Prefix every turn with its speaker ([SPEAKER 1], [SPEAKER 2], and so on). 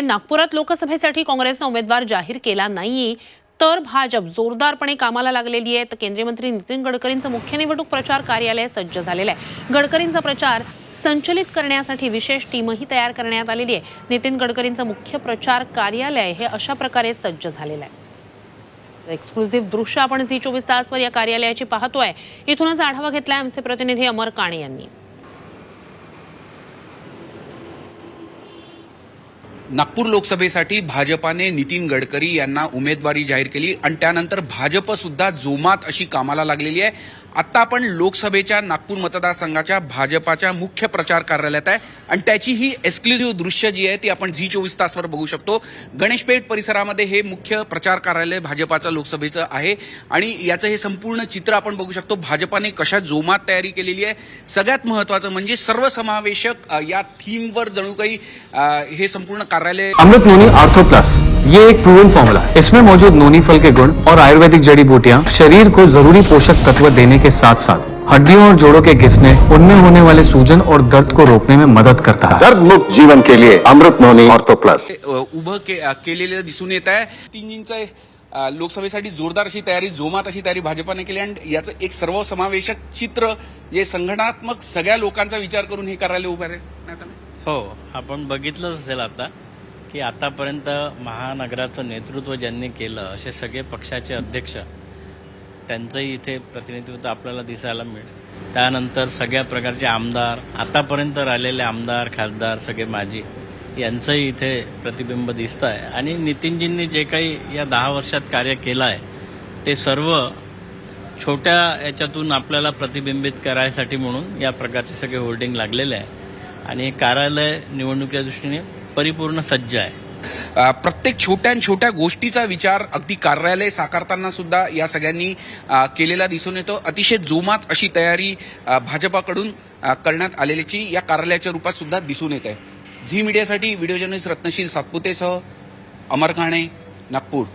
[SPEAKER 1] आहे नागपुरात लोकसभेसाठी काँग्रेसनं उमेदवार जाहीर केला नाही तर भाजप जोरदारपणे कामाला लागलेली आहे. तर केंद्रीय मंत्री नितीन गडकरींचं मुख्य निवडणूक प्रचार कार्यालय सज्ज झालेलं आहे. गडकरींचा प्रचार संचलित करण्यासाठी विशेष टीमही तयार करण्यात आलेली आहे. नितीन गडकरींचं मुख्य प्रचार कार्यालय हे अशा प्रकारे सज्ज झालेलं आहे. एक्सक्लुझिव्ह दृश्य आपण झी चोवीस तासवर या कार्यालयाची पाहतोय. इथूनच आढावा घेतलाय आमचे प्रतिनिधी अमर काणे यांनी.
[SPEAKER 2] नागपूर लोकसभेसाठी भाजपाने नितीन गडकरी यांना उमेदवारी जाहीर केली आणि त्यानंतर भाजप सुद्धा जोमात अशी कामाला लागलेली आहे. आता आपण लोकसभेच्या नागपूर मतदारसंघाच्या भाजपाच्या मुख्य प्रचार कार्यालयात आहे आणि त्याची ही एक्सक्लुझिव्ह दृश्य जी आहे ती आपण झी चोवीस तासवर बघू शकतो. गणेशपेठ परिसरामध्ये हे मुख्य प्रचार कार्यालय भाजपाचं लोकसभेचं आहे आणि याचं हे संपूर्ण चित्र आपण बघू शकतो. भाजपाने कशा जोमात तयारी केलेली आहे. सगळ्यात महत्वाचं म्हणजे सर्वसमावेशक या थीमवर जणू काही हे संपूर्ण कार्यालय
[SPEAKER 3] अमृत नोनी आर्थो प्लस ये एक प्रूवन फॉर्मूला है। इसमें मौजूद नोनी फल के गुण और आयुर्वेदिक जड़ी बूटियाँ शरीर को जरूरी पोषक तत्व देने के साथ साथ हड्डियों और जोड़ों के घिसने उनमें होने वाले सूजन और दर्द को रोकने में मदद करता है।
[SPEAKER 4] दर्द मुक्त जीवन के लिए अमृत नोनी ऑर्थो प्लस
[SPEAKER 2] उभं के, केलेलं दिसून येत आहे। तीनजींचं अ, लोकसभेसाठी जोरदार अशी तयारी जोमात अशी तयारी भाजपाने केली आणि याचं एक सर्वसमावेशक चित्र जे संघटनात्मक सगळ्या लोकांचा विचार करून हे कार्यालय उभं आलं
[SPEAKER 5] हो आपण बघितलंच असेल आता. की आतापर्यंत महानगराचं नेतृत्व ज्यांनी केलं असे सगळे पक्षाचे अध्यक्ष त्यांचंही इथे प्रतिनिधित्व आपल्याला दिसायला मिळेल त्यानंतर सगळ्या प्रकारचे आमदार आतापर्यंत राहिलेले आमदार खासदार सगळे माजी यांचंही इथे प्रतिबिंब दिसत आहे आणि नितीनजींनी जे काही या दहा वर्षात कार्य केलं आहे ते सर्व छोट्या याच्यातून आपल्याला प्रतिबिंबित करायसाठी म्हणून या प्रकारचे सगळे होर्डिंग लागलेले आहे. आणि हे कार्यालय निवडणुकीच्या दृष्टीने परिपूर्ण सज्ज आहे.
[SPEAKER 2] प्रत्येक छोट्या छोट्या गोष्टीचा विचार अगदी कार्यालय साकारताना सुद्धा या सगळ्यांनी केलेला दिसून येतो. अतिशय जोमात अशी तयारी भाजपाकडून करण्यात आलेल्याची या कार्यालयाच्या रूपात सुद्धा दिसून येत आहे. झी मीडियासाठी व्हिडिओ जर्नलिस्ट रत्नशील सातपुतेसह अमर काणे नागपूर.